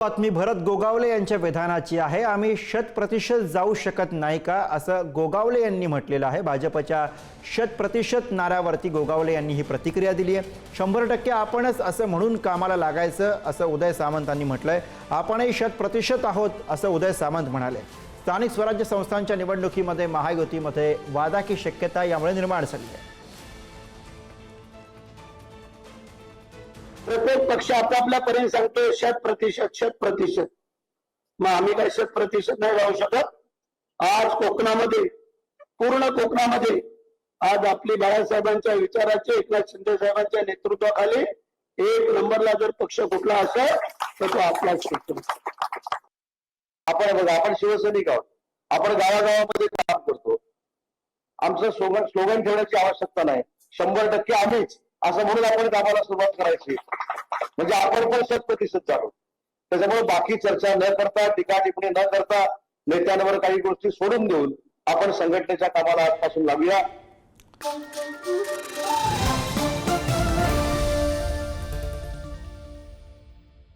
बातमी भरत गोगावले यांच्या विधानाची आहे. आम्ही शत प्रतिशत जाऊ शकत नाही का? असं गोगावले यांनी म्हटलेलं आहे. भाजपच्या शत प्रतिशत नाऱ्यावरती गोगावले यांनी ही प्रतिक्रिया दिली आहे. शंभर टक्के आपणच असं म्हणून कामाला लागायचं असं उदय सामंतांनी आहे आपणही शत प्रतिशत आहोत असं उदय सामंत म्हणाले. स्थानिक स्वराज्य संस्थांच्या निवडणुकीमध्ये महायुतीमध्ये वादाची शक्यता यामुळे निर्माण झाली आहे. प्रत्येक पक्ष आपापल्या पर्यंत सांगतोय शत प्रतिशत शत प्रतिशत. मग आम्ही काय शत प्रतिशत नाही राहू शकत? आज कोकणामध्ये पूर्ण कोकणामध्ये आज आपली बाळासाहेबांच्या विचाराचे एकनाथ शिंदे साहेबांच्या नेतृत्वाखाली एक नंबरला जर पक्ष कुठला असेल तर तो आपलाच आपण बघा आपण शिवसैनिक आहोत. आपण गावागावामध्ये काम करतो. आमचं स्लोगन स्लोगन ठेवण्याची आवश्यकता नाही. शंभर टक्के आम्हीच असं म्हणून आपण कामाला सुरुवात करायची. म्हणजे आपण पण शत प्रतिशत झालो. त्याच्यामुळे बाकी चर्चा न करता टीका टिप्पणी न करता नेत्यांवर काही गोष्टी सोडून देऊन आपण संघटनेच्या कामाला आजपासून लागूया.